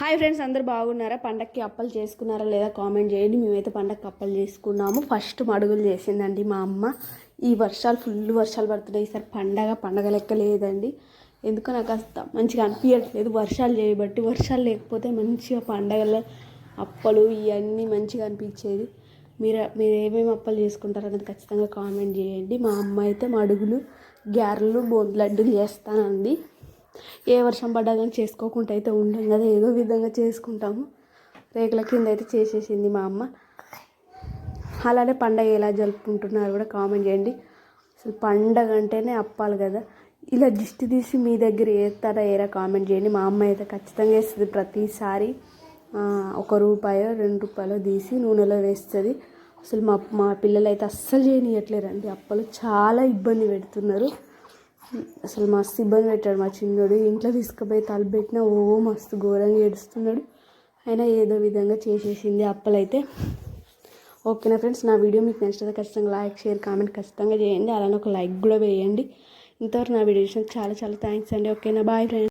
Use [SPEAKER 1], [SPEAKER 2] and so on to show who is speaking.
[SPEAKER 1] Hi friends అందరు బాగున్నారా? పండక్కి అప్పలు చేసుకున్నారా లేదా కామెంట్ చేయండి. మేమైతే పండక్కి అప్పలు చేసుకున్నాము. ఫస్ట్ మడుగులు చేసిందండి మా అమ్మ. ఈ వర్షాలు ఫుల్ వర్షాలు పడుతున్నాయి. ఈసారి పండగ పండగ లెక్క లేదండి. ఎందుకో నాకు అంత మంచిగా అనిపించట్లేదు వర్షాలు చేయబట్టి వర్షాలు లేకపోతే మంచిగా పండగల అప్పలు ఇవన్నీ మంచిగా అనిపించేది. మీరు మీరు ఏమేమి అప్పలు చేసుకుంటారు అనేది ఖచ్చితంగా కామెంట్ చేయండి. మా అమ్మ అయితే మడుగులు గ్యారెలు బోంది లడ్డులు చేస్తానండి. ఏ వర్షం పడ్డా కానీ చేసుకోకుండా అయితే ఉండం కదా ఏదో విధంగా చేసుకుంటాము. రేకుల కింద అయితే చేసేసింది మా అమ్మ. అలానే పండగ ఎలా జరుపుకుంటున్నారు కూడా కామెంట్ చేయండి. అసలు పండగ అంటేనే అప్పాలి కదా. ఇలా దిష్టి తీసి మీ దగ్గర వేస్తారా ఏరా కామెంట్ చేయండి. మా అమ్మ అయితే ఖచ్చితంగా వేస్తుంది ప్రతిసారి. ఒక రూపాయో రెండు రూపాయలు తీసి నూనెలో వేస్తుంది. అసలు మా మా పిల్లలు అయితే అస్సలు చేయనియట్లేరండి. అప్పలు చాలా ఇబ్బంది పెడుతున్నారు. అసలు మస్తు ఇబ్బంది పెట్టాడు మా చిన్నోడు. ఇంట్లో తీసుకుపోయి తలపెట్టిన ఓ మస్తు ఘోరంగా ఏడుస్తున్నాడు. అయినా ఏదో విధంగా చేసేసింది అప్పలైతే. ఓకేనా ఫ్రెండ్స్ నా వీడియో మీకు నచ్చితే ఖచ్చితంగా లైక్ షేర్ కామెంట్ ఖచ్చితంగా చేయండి. అలానే ఒక లైక్ కూడా వేయండి. ఇంతవరకు నా వీడియో చూసినందుకు చాలా చాలా థ్యాంక్స్ అండి. ఓకేనా? Bye friends.